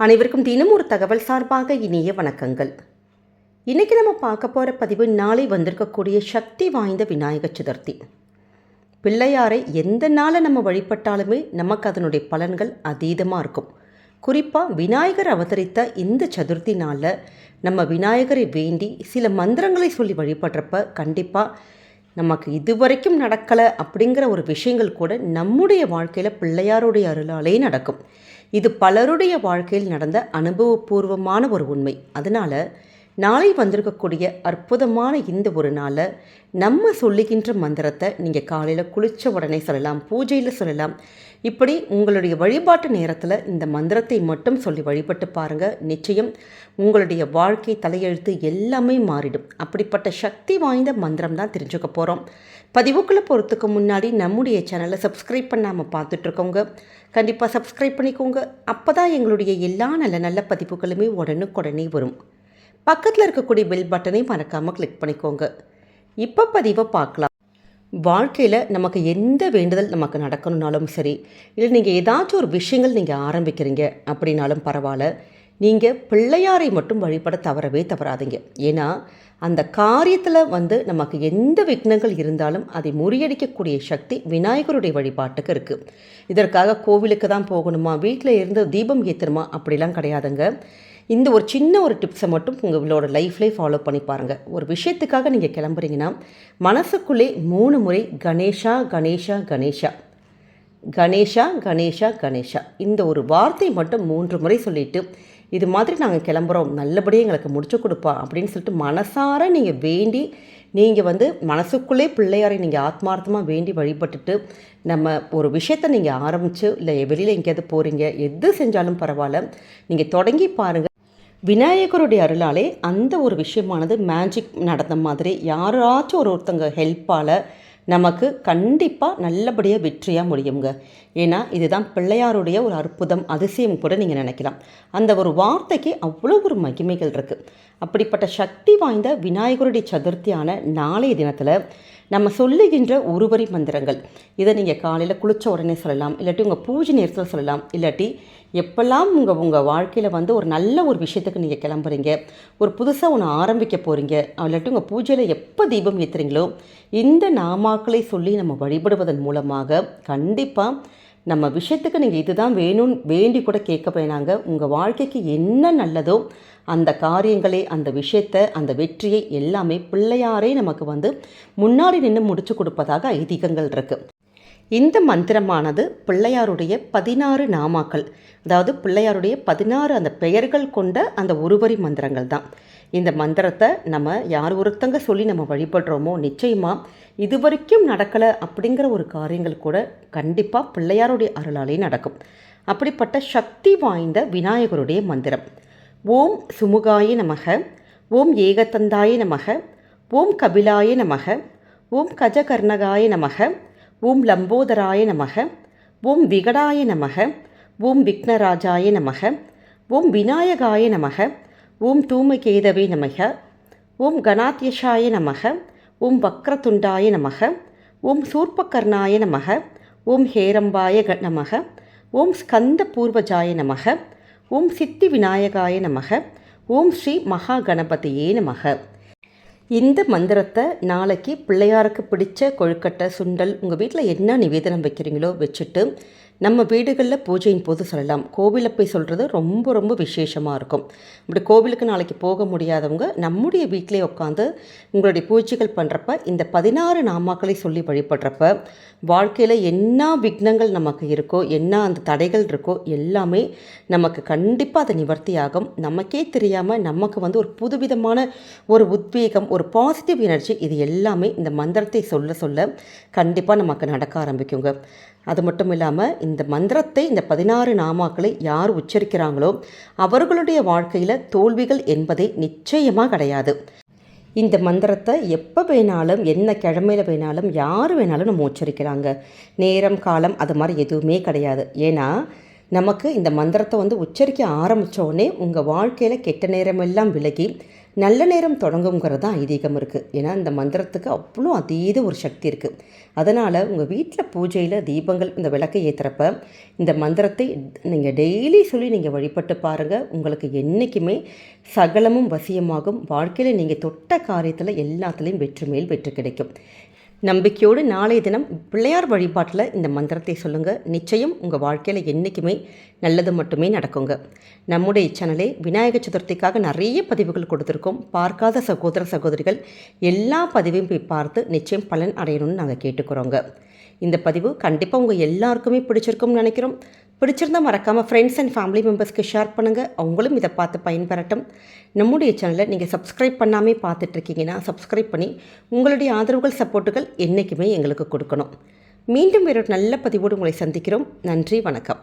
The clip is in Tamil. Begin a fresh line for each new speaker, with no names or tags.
அனைவருக்கும் தினம் ஒரு தகவல் சார்பாக இனிய வணக்கங்கள். இன்றைக்கி நம்ம பார்க்க போகிற பதிவு நாளை வந்திருக்கக்கூடிய சக்தி வாய்ந்த விநாயகர் சதுர்த்தி. பிள்ளையாரை எந்த நாளை நம்ம வழிபட்டாலுமே நமக்கு அதனுடைய பலன்கள் அதீதமாக இருக்கும். குறிப்பாக விநாயகர் அவதரித்த இந்த சதுர்த்தி நாளில் நம்ம விநாயகரை வேண்டி சில மந்திரங்களை சொல்லி வழிபடுறப்ப கண்டிப்பாக நமக்கு இதுவரைக்கும் நடக்கலை அப்படிங்கிற ஒரு விஷயங்கள் கூட நம்முடைய வாழ்க்கையில் பிள்ளையாருடைய அருளாலே நடக்கும். இது பலருடைய வாழ்க்கையில் நடந்த அனுபவபூர்வமான ஒரு உண்மை. அதனால் நாளை வந்திருக்கக்கூடிய அற்புதமான இந்த ஒரு நாளை நம்ம சொல்லுகின்ற மந்திரத்தை நீங்கள் காலையில் குளித்த உடனே சொல்லலாம் பூஜையில் சொல்லலாம். இப்படி உங்களுடைய வழிபாட்டு நேரத்தில் இந்த மந்திரத்தை மட்டும் சொல்லி வழிபட்டு பாருங்கள் நிச்சயம் உங்களுடைய வாழ்க்கை தலையெழுத்து எல்லாமே மாறிடும். அப்படிப்பட்ட சக்தி வாய்ந்த மந்திரம் தான் தெரிஞ்சுக்க போகிறோம் பதிவுக்குள்ளே போகிறதுக்கு முன்னாடி நம்முடைய சேனலை சப்ஸ்கிரைப் பண்ணாமல் பார்த்துட்ருக்கோங்க. கண்டிப்பாக சப்ஸ்கிரைப் பண்ணிக்கோங்க. அப்போ தான் எங்களுடைய எல்லா நல்ல நல்ல பதிவுகளுமே உடனுக்குடனே வரும். பக்கத்தில் இருக்கக்கூடிய பெல் பட்டனை மறக்காமல் கிளிக் பண்ணிக்கோங்க. இப்போ பதிவை பார்க்கலாம். வாழ்க்கையில் நமக்கு எந்த வேண்டுதல் நமக்கு நடக்கணும்னாலும் சரி இல்லை நீங்கள் ஏதாச்சும் ஒரு விஷயங்கள் நீங்கள் ஆரம்பிக்கிறீங்க அப்படின்னாலும் பரவாயில்ல. நீங்கள் பிள்ளையாரை மட்டும் வழிபட தவறவே தவறாதீங்க. ஏன்னா அந்த காரியத்தில் வந்து நமக்கு எந்த விக்னங்கள் இருந்தாலும் அதை முறியடிக்கக்கூடிய சக்தி விநாயகருடைய வழிபாட்டுக்கு இருக்குது இதற்காக கோவிலுக்கு தான் போகணுமா? வீட்டில் இருந்து தீபம் ஏற்றணுமா அப்படிலாம் கிடையாதுங்க. இந்த ஒரு சின்ன ஒரு டிப்ஸை மட்டும் உங்களோட லைஃப்லேயே ஃபாலோ பண்ணி பாருங்கள் ஒரு விஷயத்துக்காக நீங்கள் கிளம்புறீங்கன்னா மனசுக்குள்ளே மூணு முறை கணேஷா கணேஷா கணேஷா கணேஷா கணேஷா கணேஷா இந்த ஒரு வார்த்தை மட்டும் மூன்று முறை சொல்லிவிட்டு இது மாதிரி நாங்கள் கிளம்புறோம் நல்லபடியாக எங்களுக்கு முடிச்சு கொடுப்பா அப்படின்னு சொல்லிட்டு மனசார நீங்கள் வேண்டி நீங்கள் வந்து மனசுக்குள்ளே பிள்ளையாரை நீங்கள் ஆத்மார்த்தமாக வேண்டி வழிபட்டுட்டு நம்ம ஒரு விஷயத்தை நீங்கள் ஆரம்பித்து இல்லை வெளியில் எங்கேயாவது போகிறீங்க எது செஞ்சாலும் பரவாயில்ல நீங்கள் தொடங்கி பாருங்கள் விநாயகருடைய அருளாலே அந்த ஒரு விஷயமானது மேஜிக் நடந்த மாதிரி யாராச்சும் ஒரு ஒருத்தங்க ஹெல்ப்பால் நமக்கு கண்டிப்பாக நல்லபடியாக வெற்றியாக முடியுங்க ஏன்னா இதுதான் பிள்ளையாருடைய ஒரு அற்புதம் அதிசயம் கூட நீங்கள் நினைக்கலாம். அந்த ஒரு வார்த்தைக்கு அவ்வளோ ஒரு மகிமைகள் இருக்குது அப்படிப்பட்ட சக்தி வாய்ந்த விநாயகருடைய சதுர்த்தியான நாளைய தினத்தில் நம்ம சொல்லுகின்ற ஒருவரி மந்திரங்கள். இதை நீங்கள் காலையில் குளித்த உடனே சொல்லலாம் இல்லாட்டி உங்கள் பூஜை நேரத்தில் சொல்லலாம் இல்லாட்டி எப்பெல்லாம் உங்கள் உங்கள் வாழ்க்கையில் வந்து ஒரு நல்ல ஒரு விஷயத்துக்கு நீங்கள் கிளம்புறீங்க ஒரு புதுசாக ஒன்று ஆரம்பிக்க போகிறீங்க இல்லாட்டி உங்கள் பூஜையில் எப்போ தீபம் ஏற்றுறீங்களோ இந்த நாமாக்களை சொல்லி நம்ம வழிபடுவதன் மூலமாக கண்டிப்பாக நம்ம விஷயத்துக்கு நீங்கள் இதுதான் வேணும்னு வேண்டி கூட கேட்க வேணாங்க உங்கள் வாழ்க்கைக்கு என்ன நல்லதோ அந்த காரியங்களை அந்த விஷயத்தை அந்த வெற்றியை எல்லாமே பிள்ளையாரே நமக்கு வந்து முன்னாடி நின்று முடிச்சு கொடுப்பதாக ஐதீகங்கள் இருக்குது இந்த மந்திரமானது பிள்ளையாருடைய பதினாறு நாமாக்கள். அதாவது பிள்ளையாருடைய பதினாறு அந்த பெயர்கள் கொண்ட அந்த ஒருவரி மந்திரங்கள் தான் இந்த மந்திரத்தை நம்ம யார் ஒருத்தங்க சொல்லி நம்ம வழிபடுறோமோ நிச்சயமாக இது வரைக்கும் நடக்கலை அப்படிங்கிற ஒரு காரியங்கள் கூட கண்டிப்பாக பிள்ளையாருடைய அருளாலே நடக்கும். அப்படிப்பட்ட சக்தி வாய்ந்த விநாயகருடைய மந்திரம். ஓம் சுமுகாய நமக. ஓம் ஏகத்தந்தாய நமக. ஓம் கபிலாய நமக. ஓம் கஜகர்ணகாய நமக. ஓம் லம்போதராய நமக. ஓம் விகடாய நமக. ஓம் விக்னராஜாய நமக. ஓம் விநாயகாய நமக. ஓம் தூமகேதவே நமக. ஓம் கணாத்யஷாய நமக. ஓம் வக்ரதுண்டாய நமக. ஓம் சூர்பகர்ணாய நமக. ஓம் ஹேரம்பாய க நமக. ஓம் ஸ்கந்த பூர்வஜாய நமக. ஓம் சித்தி விநாயகாய நமக. ஓம் ஸ்ரீ மகா கணபதியே நமக. இந்த மந்திரத்தை நாளைக்கு பிள்ளையாருக்கு பிடிச்ச கொழுக்கட்டை சுண்டல் உங்கள் வீட்டில் என்ன நிவேதனம் வைக்கிறீங்களோ வச்சுட்டு நம்ம வீடுகளில் பூஜையின் போது சொல்லலாம். கோவிலை போய் சொல்கிறது ரொம்ப ரொம்ப விசேஷமாக இருக்கும். இப்படி கோவிலுக்கு நாளைக்கு போக முடியாதவங்க நம்முடைய வீட்டிலே உட்காந்து உங்களுடைய பூஜைகள் பண்ணுறப்ப இந்த பதினாறு நாமாக்களை சொல்லி வழிபடுறப்ப வாழ்க்கையில் என்ன விக்னங்கள் நமக்கு இருக்கோ என்ன அந்த தடைகள் இருக்கோ எல்லாமே நமக்கு கண்டிப்பாக அது நிவர்த்தியாகும். நமக்கே தெரியாமல் நமக்கு வந்து ஒரு புதுவிதமான ஒரு உத்வேகம் ஒரு பாசிட்டிவ் எனர்ஜி இது எல்லாமே இந்த மந்திரத்தை சொல்ல சொல்ல கண்டிப்பாக நமக்கு நடக்க ஆரம்பிக்குங்க. அது மட்டும் இல்லாமல் இந்த மந்திரத்தை இந்த பதினாறு நாமாக்களை யார் உச்சரிக்கிறாங்களோ அவர்களுடைய வாழ்க்கையில் தோல்விகள் என்பதே நிச்சயமாக கிடையாது. இந்த மந்திரத்தை எப்போ வேணாலும் என்ன கிழமையில் வேணாலும் யார் வேணாலும் நம்ம உச்சரிக்கிறாங்க. நேரம் காலம் அது மாதிரி எதுவுமே கிடையாது. ஏன்னா நமக்கு இந்த மந்திரத்தை வந்து உச்சரிக்க ஆரம்பித்தோடனே உங்கள் வாழ்க்கையில் கெட்ட நேரமெல்லாம் விலகி நல்ல நேரம் தொடங்குங்கிறது தான் ஐதீகம் இருக்குது ஏன்னா இந்த மந்திரத்துக்கு அவ்வளோ அதீத ஒரு சக்தி இருக்குது அதனால் உங்கள் வீட்டில் பூஜையில் தீபங்கள் இந்த விளக்கை ஏற்றுறப்ப இந்த மந்திரத்தை நீங்கள் டெய்லி சொல்லி நீங்கள் வழிபட்டு பாருங்கள் உங்களுக்கு என்றைக்குமே சகலமும் வசியமாகும். வாழ்க்கையில் நீங்கள் தொட்ட காரியத்தில் எல்லாத்துலேயும் வெற்றி மேல் வெற்றி கிடைக்கும். நம்பிக்கையோடு நாளைய தினம் பிள்ளையார் வழிபாட்டில் இந்த மந்திரத்தை சொல்லுங்கள் நிச்சயம் உங்கள் வாழ்க்கையில் என்றைக்குமே நல்லது மட்டுமே நடக்குங்க. நம்முடைய சேனலே விநாயகர் சதுர்த்திக்காக நிறைய பதிவுகள் கொடுத்துருக்கோம். பார்க்காத சகோதர சகோதரிகள் எல்லா பதிவையும் போய் பார்த்து நிச்சயம் பலன் அடையணும்னு நாங்கள் கேட்டுக்கிறோங்க. இந்த பதிவு கண்டிப்பாக உங்கள் எல்லாருக்குமே பிடிச்சிருக்கும்னு நினைக்கிறோம். பிடிச்சிருந்தால் மறக்காமல் ஃப்ரெண்ட்ஸ் அண்ட் ஃபேமிலி மெம்பர்ஸ்க்கு ஷேர் பண்ணுங்கள் அவங்களும் இதை பார்த்து பயன்பெறட்டும். நம்முடைய சேனலை நீங்கள் சப்ஸ்கிரைப் பண்ணாமே பார்த்துட்ருக்கீங்கன்னா சப்ஸ்கிரைப் பண்ணி உங்களுடைய ஆதரவுகள் சப்போர்ட்டுகள் என்றைக்குமே எங்களுக்கு கொடுக்கணும். மீண்டும் ஒரு நல்ல பதிவோடு உங்களை சந்திக்கிறோம். நன்றி வணக்கம்.